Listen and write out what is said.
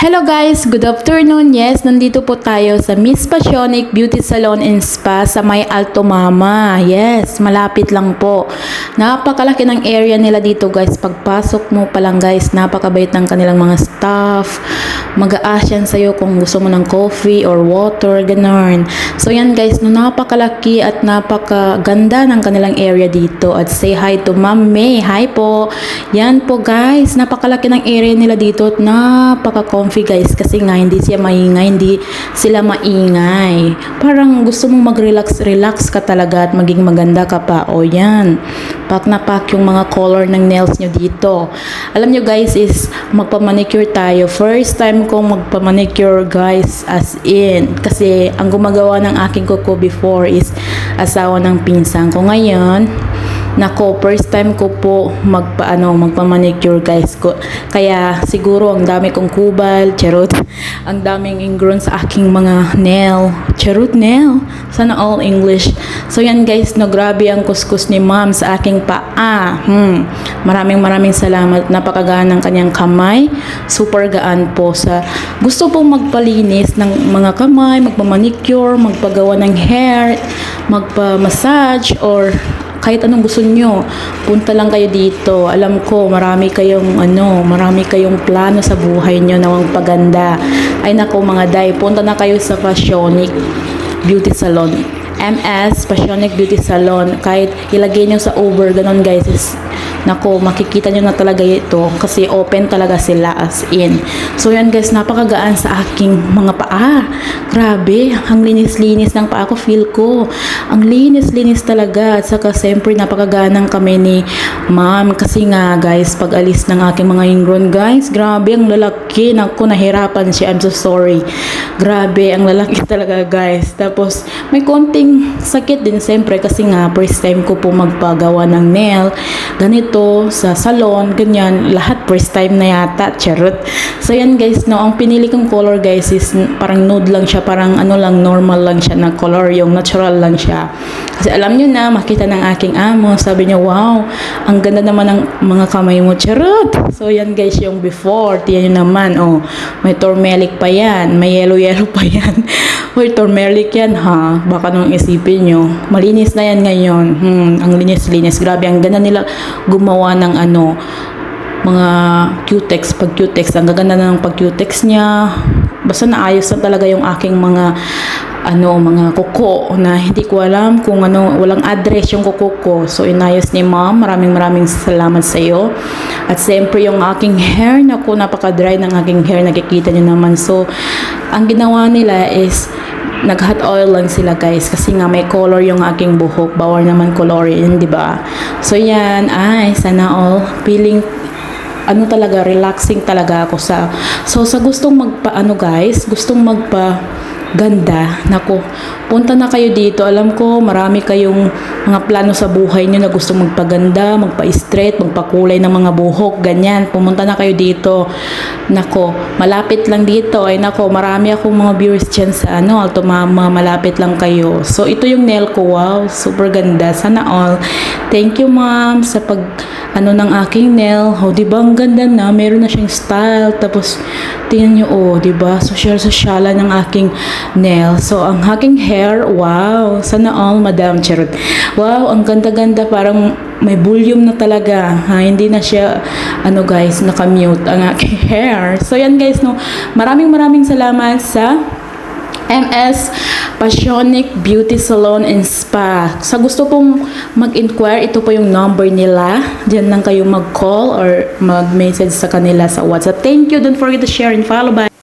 Hello guys, good afternoon. Yes, nandito po tayo sa Miss Passionic Beauty Salon and Spa sa May Alto Mama. Yes, malapit lang po. Napakalaki ng area nila dito guys. Pagpasok mo pa lang guys, napakabait ng kanilang mga staff. Mag-a-ask yan sa'yo kung gusto mo ng coffee or water, ganun. So yan guys, no, napakalaki at napakaganda ng kanilang area dito. At say hi to Ma'am May. Hi po. Yan po guys, napakalaki ng area nila dito at napaka-comfy guys kasi nga hindi siya maingay, hindi sila maingay. Parang gusto mong mag-relax, relax ka talaga at maging maganda ka pa. O yan, pak na pak yung mga color ng nails nyo dito. Alam nyo guys is magpa-manicure tayo. First time kong magpa-manicure guys as in. Kasi ang gumagawa ng aking kuko before is asawa ng pinsan ko. Ngayon, Nako, first time ko po magpaano, magpa-manicure guys ko. Kaya siguro ang dami kong kubal, charot. Ang daming ingrown sa aking mga nail. Charot nail. Sana all English. So yan guys, no grabe ang kuskus ni ma'am sa aking paa. Hmm. Maraming maraming salamat. Napakagaan ng kanyang kamay. Super gaan po sa gusto pong magpalinis ng mga kamay, magpa-manicure, magpagawa ng hair, magpa-massage or kahit anong gusto nyo, punta lang kayo dito. Alam ko, marami kayong ano, marami kayong plano sa buhay nyo na magpaganda. Ay nako mga day, punta na kayo sa Passionic Beauty Salon. MS Passionic Beauty Salon. Kahit ilagay nyo sa over, ganun guys, is, nako, makikita nyo na talaga ito kasi open talaga sila as in. So yan guys, napakagaan sa aking mga paa. Grabe, ang linis-linis ng paa ko, feel ko. Ang linis-linis talaga. At saka siyempre napakaganang kami ni ma'am. Kasi nga guys, pag alis ng aking mga ingrown guys, grabe ang lalaki. Naku, nahirapan siya. I'm so sorry. Grabe, ang lalaki talaga guys. Tapos, may konting sakit din siyempre kasi nga first time ko po magpagawa ng nail. Ganito, sa salon, ganyan. Lahat first time na yata. Charot. So yan guys, no, ang pinili kong color guys is parang nude lang siya. Parang ano lang, normal lang siya na color. Yung natural lang siya. Kasi alam nyo na, makita ng aking amo. Sabi niya, wow, ang ganda naman ng mga kamay mo. Charot. So yan guys, yung before. Tiyan nyo naman, oh, may turmeric pa yan. May yellow-yellow pa yan. Hoy, turmeric yan ha. Baka nung isipin nyo. Malinis na yan ngayon. Hmm, ang linis-linis. Grabe, ang ganda nila gumawa ng ano, mga cutex, pag cutex, ang gaganda na ng pag cutex niya. Basta naayos na talaga yung aking mga ano, mga kuko na hindi ko alam kung ano, walang address yung kuko ko. So, inayos ni ma'am. Maraming maraming salamat sa iyo. At siyempre yung aking hair, naku, napaka-dry ng aking hair. Nakikita niyo naman. So, ang ginawa nila is nag-hot oil lang sila guys kasi nga may color yung aking buhok. Bawal naman colorin di ba? So yan. Ay sana all. Feeling ano talaga relaxing talaga ako sa so sa gustong magpa ano guys gustong magpa ganda. Nako punta na kayo dito. Alam ko marami kayong mga plano sa buhay niyo na gusto magpaganda magpa-straight magpakulay ng mga buhok ganyan. Pumunta na kayo dito. Nako malapit lang dito. Ay nako marami akong mga viewers dyan sa ano Alto Mama malapit lang kayo. So ito yung nail ko. Wow super ganda. Sana all. Thank you ma'am sa pag ano ng aking nail. Oh di ba ang ganda na. Meron na siyang style. Tapos tingnan niyo oh di ba? Social sosyala ng aking nail so ang aking hair wow sana all madam charot wow ang ganda-ganda parang may volume na talaga ha hindi na siya ano guys naka-mute ang aking hair so yan guys no maraming maraming salamat sa MS Passionic Beauty Salon and Spa. Sa gusto pong mag-inquire, ito po yung number nila. Diyan lang kayo mag-call or mag-message sa kanila sa WhatsApp. Thank you. Don't forget to share and follow. Bye.